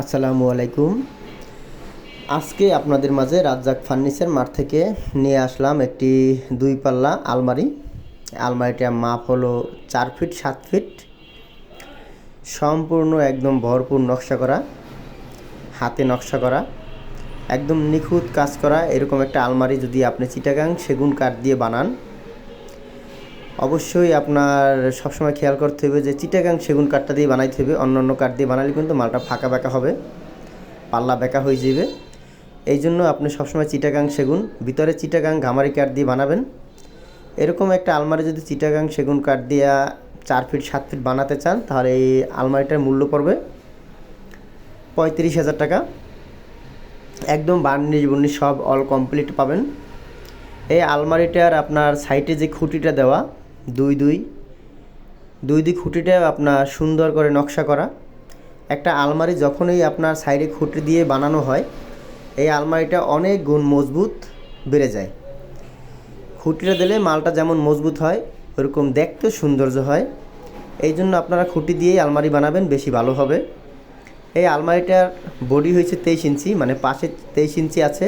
আসসালামু আলাইকুম। আজকে আপনাদের মাঝে রাজ্জাক ফার্নিচার মাঠ থেকে নিয়ে আসলাম একটি দুই পাল্লা আলমারি। আলমারিটার মাপ হলো চার ফিট, সাত ফিট। সম্পূর্ণ একদম ভরপুর নকশা করা, হাতে নকশা করা। একদম নিখুঁত কাজ করা, এরকম একটা আলমারি যদি আপনি চিটাগাং সেগুন কাঠ দিয়ে বানান অবশ্যই আপনার সবসময় খেয়াল করতে হবে যে চিটাগাং সেগুন কাঠটা দিয়ে বানাইতে হবে। অন্য অন্য কাঠ দিয়ে বানালে কিন্তু মালটা ফাঁকা বেঁকা হবে, পাল্লা বেঁকা হয়ে যাবে। এই জন্য আপনি সবসময় চিটাগাং সেগুন, ভিতরে চিটাগাং ঘামারি কাঠ দিয়ে বানাবেন। এরকম একটা আলমারি যদি চিটাগাং সেগুন কাঠ দিয়ে চার ফিট, সাত ফিট বানাতে চান, তাহলে এই আলমারিটার মূল্য পড়বে পঁয়ত্রিশ হাজার টাকা। একদম বার্নিশ বুর্নিশ সব অল কমপ্লিট পাবেন। এই আলমারিটার আপনার সাইটে যে খুঁটিটা দেওয়া দুই দুই। দুই দুই খুঁটিটা আপনার সুন্দর করে নকশা করা। একটা আলমারি যখনই আপনার সাইডে খুঁটি দিয়ে বানানো হয়, এই আলমারিটা অনেক গুণ মজবুত বেড়ে যায়। খুঁটিটা দিলে মালটা যেমন মজবুত হয়, ওরকম দেখতেও সৌন্দর্য হয়। এই জন্য আপনারা খুঁটি দিয়েই আলমারি বানাবেন, বেশি ভালো হবে। এই আলমারিটার বডি হয়েছে তেইশ ইঞ্চি মানে পাশে তেইশ ইঞ্চি আছে।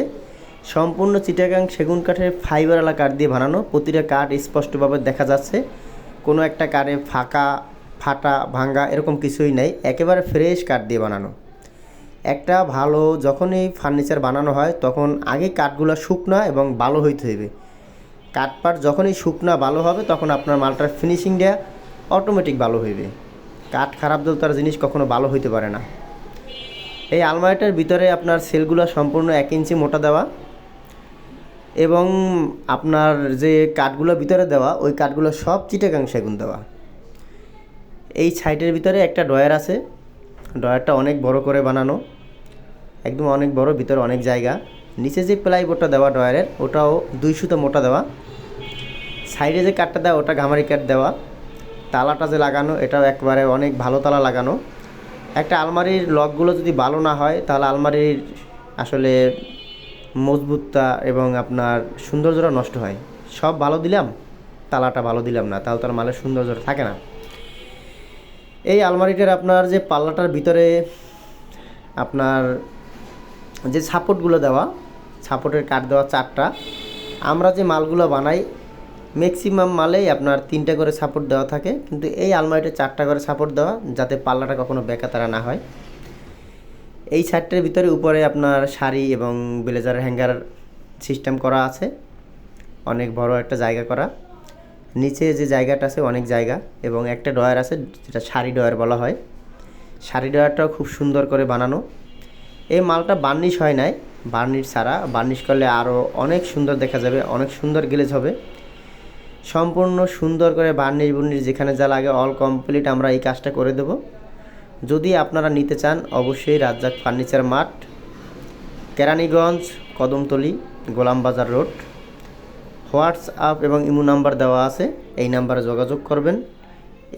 সম্পূর্ণ চিটাগাং সেগুন কাঠের ফাইবারওয়ালা কাঠ দিয়ে বানানো। প্রতিটা কাঠ স্পষ্টভাবে দেখা যাচ্ছে। কোনো একটা কাঠে ফাঁকা, ফাটা, ভাঙ্গা এরকম কিছুই নেই। একেবারে ফ্রেশ কাঠ দিয়ে বানানো। একটা ভালো যখনই ফার্নিচার বানানো হয়, তখন আগে কাঠগুলো শুকনা এবং ভালো হইতে হইবে। কাঠপাট যখনই শুকনা ভালো হবে, তখন আপনার মালটার ফিনিশিংটা অটোমেটিক ভালো হইবে। কাঠ খারাপ দিলে তার জিনিস কখনো ভালো হইতে পারে না। এই আলমারিটার ভিতরে আপনার সেলগুলো সম্পূর্ণ এক ইঞ্চি মোটা দেওয়া। এবং আপনার যে কাঠগুলো ভিতরে দেওয়া, ওই কাঠগুলো সব চিটাগাং সেগুন দেওয়া। এই সাইডের ভিতরে একটা ড্রয়ার আছে। ড্রয়ারটা অনেক বড় করে বানানো। একদম অনেক বড়, ভিতরে অনেক জায়গা। নিচে যে প্লাইবোর্ডটা দেওয়া ড্রয়ারের, ওটাও দুই সুতো মোটা দেওয়া। সাইডে যে কাঠটা দেওয়া, ওটা ঘামারি কাঠ দেওয়া। তালাটা যে লাগানো, এটাও একবারে অনেক ভালো তালা লাগানো। একটা আলমারির লকগুলো যদি ভালো না হয়, তাহলে আলমারির আসলে মজবুততা এবং আপনার সৌন্দর্যটা নষ্ট হয়। সব ভালো দিলাম, তালাটা ভালো দিলাম না, তাহলে তার মালের সৌন্দর্যটা থাকে না। এই আলমারিটার আপনার যে পাল্লাটার ভিতরে আপনার যে সাপোর্টগুলো দেওয়া, সাপোর্টের কাঠ দেওয়া চারটা, আমরা যে মালগুলো বানাই ম্যাক্সিমাম মালেই আপনার তিনটা করে সাপোর্ট দেওয়া থাকে। কিন্তু এই আলমারিটা চারটা করে সাপোর্ট দেওয়া, যাতে পাল্লাটা কখনো বেকাতারা না হয়। এই সাইডটার ভিতরে উপরে আপনার শাড়ি এবং ব্লেজার হ্যাঙ্গার সিস্টেম করা আছে। অনেক বড় একটা জায়গা করা। নিচে যে জায়গাটা আছে অনেক জায়গা এবং একটা ডয়ার আছে যেটা শাড়ি ডয়ার বলা হয়। শাড়ি ডয়ারটাও খুব সুন্দর করে বানানো। এই মালটা বার্নিশ হয় নাই। বার্নিশ ছাড়া বার্নিশ করলে আরও অনেক সুন্দর দেখা যাবে, অনেক সুন্দর গ্লেজ হবে। সম্পূর্ণ সুন্দর করে বার্নিশ বুর্নিশ যেখানে যা লাগে অল কমপ্লিট আমরা এই কাজটা করে দেব। যদি আপনারা নিতে চান, অবশ্যই রাজ্জাক ফার্নিচার মাঠ, কেরানীগঞ্জ, কদমতলি, গোলামবাজার রোড। হোয়াটসঅ্যাপ এবং ইমো নাম্বার দেওয়া আছে, এই নাম্বারে যোগাযোগ করবেন।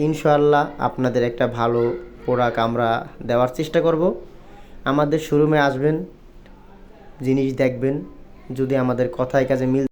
ইনশাআল্লাহ আপনাদের একটা ভালো প্রোডাক্ট আমরা দেওয়ার চেষ্টা করব। আমাদের শোরুমে আসবেন, জিনিস দেখবেন, যদি আমাদের কথায় কাজে মিল